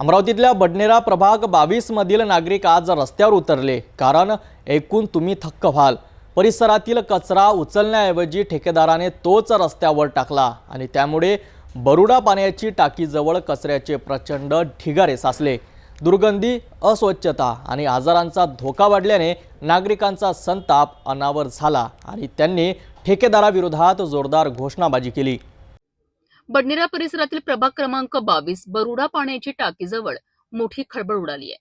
अमरावतीतल्या बडनेरा प्रभाग बावीसमधील नागरिक आज रस्त्यावर उतरले कारण ऐकून तुम्ही थक्क व्हाल. परिसरातील कचरा उचलण्याऐवजी ठेकेदाराने तोच रस्त्यावर टाकला आणि त्यामुळे बरुडा पाण्याची टाकीजवळ कचऱ्याचे प्रचंड ढिगारे साचले. दुर्गंधी अस्वच्छता आणि आजारांचा धोका वाढल्याने नागरिकांचा संताप अनावर झाला आणि त्यांनी ठेकेदाराविरोधात जोरदार घोषणाबाजी केली. बडनेरा परिसरातील प्रभाग क्रमांक बावीस बरुडा पाण्याची टाकीजवळ मोठी खळबळ उडाली आहे.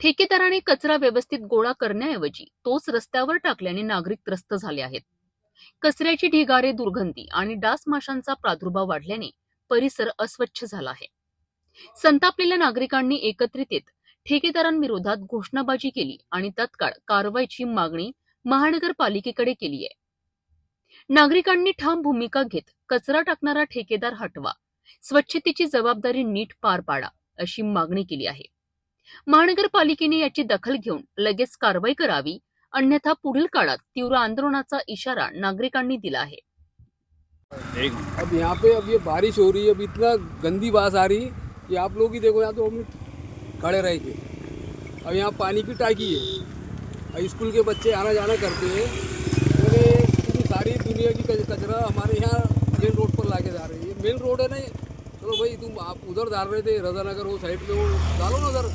ठेकेदाराने कचरा व्यवस्थित गोळा करण्याऐवजी तोच रस्त्यावर टाकल्याने नागरिक त्रस्त झाले आहेत. कचऱ्याची ढिगारे दुर्गंधी आणि डास माशांचा प्रादुर्भाव वाढल्याने परिसर अस्वच्छ झाला आहे. संतापलेल्या नागरिकांनी एकत्रित येत ठेकेदारांविरोधात घोषणाबाजी केली आणि तत्काळ कारवाईची मागणी महानगरपालिकेकडे केली आहे. नागरिकांनी ठाम भूमिका घेत कचरा टाकणारा ठेकेदार हटवा. स्वच्छतेची जबाबदारी नीट पार पाडा अशी मागणी केली आहे. महानगरपालिकेने याची दखल घेऊन लगेच कारवाई करावी अन्यथा पुढील काळात तीव्र आंदोलनाचा इशारा नागरिकांनी दिला आहे. एक अब यहाँ पे अब ये बारिश हो रही है अब इतना गंदी बास आ रही कि आप लोग ही देखो यहाँ तो हम खड़े रह के अब यहाँ पानी की टाकी है। स्कूल के बच्चे आना जाना करते हैं उन्हें पूरी सारी दुनिया की कचरा हमारे यहाँ मेन रोड पर लाके जा रही है। मेन रोड है नहीं। चलो भाई तुम आप उधर डाल रहे थे रजानगर वो साइड पे वो डालो ना उधर।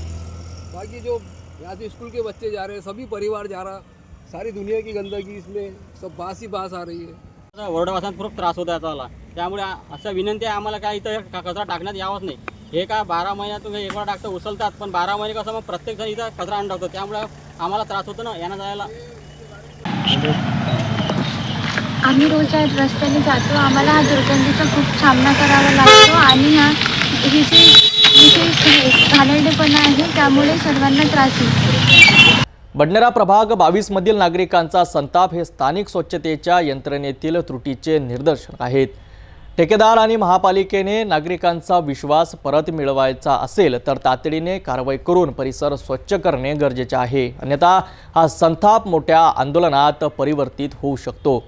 बाकी जो यहाँ से स्कूल के बच्चे जा रहे हैं सभी परिवार जा रहा सारी दुनिया की गंदगी इसमें सब बास ही बास आ रही है। आता ओरडवासात खूप त्रास होता मला त्यामुळे असं विनंती आहे आम्हाला काय इथं क- कचरा टाकण्यात यावंच नाही. हे काय बारा महिन्यातून एक वेळा टाकतं उचलतात पण बारा महिने कसं मग प्रत्येक जण इथं कचरा आणून टाकतो त्यामुळे आम्हाला त्रास होतो ना यांना जायला. आम्ही रोज या रस्त्याने जातो. आम्हाला हा दुर्गंधीचा खूप सामना करावा लागतो आणि हा हे जे ही घाणेरडेपणा आहे त्यामुळे सर्वांना त्रास होतो. बडनेरा प्रभाग बावीसमधील नागरिकांचा संताप हे स्थानिक स्वच्छतेच्या यंत्रणेतील त्रुटीचे निदर्शक आहेत. ठेकेदार आणि महापालिकेने नागरिकांचा विश्वास परत मिळवायचा असेल तर तातडीने कारवाई करून परिसर स्वच्छ करणे गरजेचे आहे. अन्यथा हा संताप मोठ्या आंदोलनात परिवर्तित होऊ शकतो.